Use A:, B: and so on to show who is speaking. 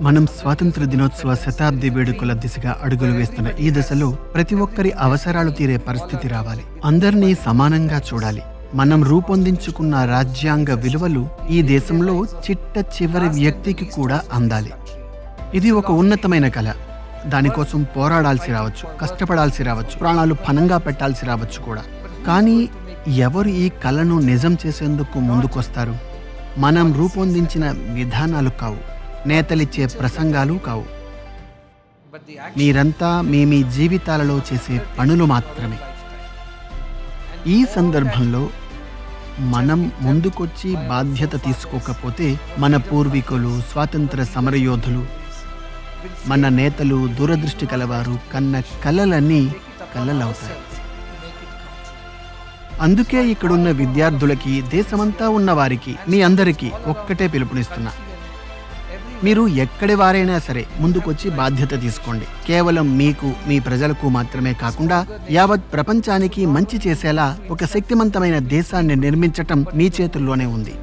A: మనం స్వాతంత్ర దినోత్సవ శతాబ్ది వేడుకల దిశగా అడుగులు వేస్తున్న ఈ దశలో ప్రతి ఒక్కరి అవసరాలు తీరే పరిస్థితి రావాలి. అందరినీ సమానంగా చూడాలి. మనం రూపొందించుకున్న రాజ్యాంగ విలువలు ఈ దేశంలో చిట్ట చివరి వ్యక్తికి కూడా అందాలి. ఇది ఒక ఉన్నతమైన కళ. దానికోసం పోరాడాల్సి రావచ్చు కష్టపడాల్సి రావచ్చు ప్రాణాలు పనంగా పెట్టాల్సి రావచ్చు కూడా. కానీ ఎవరు ఈ కళను నిజం చేసేందుకు ముందుకొస్తారు? మనం రూపొందించిన విధానాలు కావు. నేతలిచ్చే ప్రసంగాలు కావు. మీరంతా మీ మీ జీవితాలలో చేసే పనులు మాత్రమే. ఈ సందర్భంలో మనం ముందుకొచ్చి బాధ్యత తీసుకోకపోతే మన పూర్వీకులు స్వాతంత్ర సమరయోధులు మన నేతలు దూరదృష్టి కలవారు కన్న కలలన్నీ కలలవుతాయి. అందుకే ఇక్కడున్న విద్యార్థులకి దేశమంతా ఉన్న వారికి మీ అందరికీ ఒక్కటే పిలుపునిస్తున్నా. మీరు ఎక్కడి వారైనా సరే ముందుకొచ్చి బాధ్యత తీసుకోండి. కేవలం మీకు మీ ప్రజలకు మాత్రమే కాకుండా యావత్ ప్రపంచానికి మంచి చేసేలా ఒక శక్తివంతమైన దేశాన్ని నిర్మించటం మీ చేతుల్లోనే ఉంది.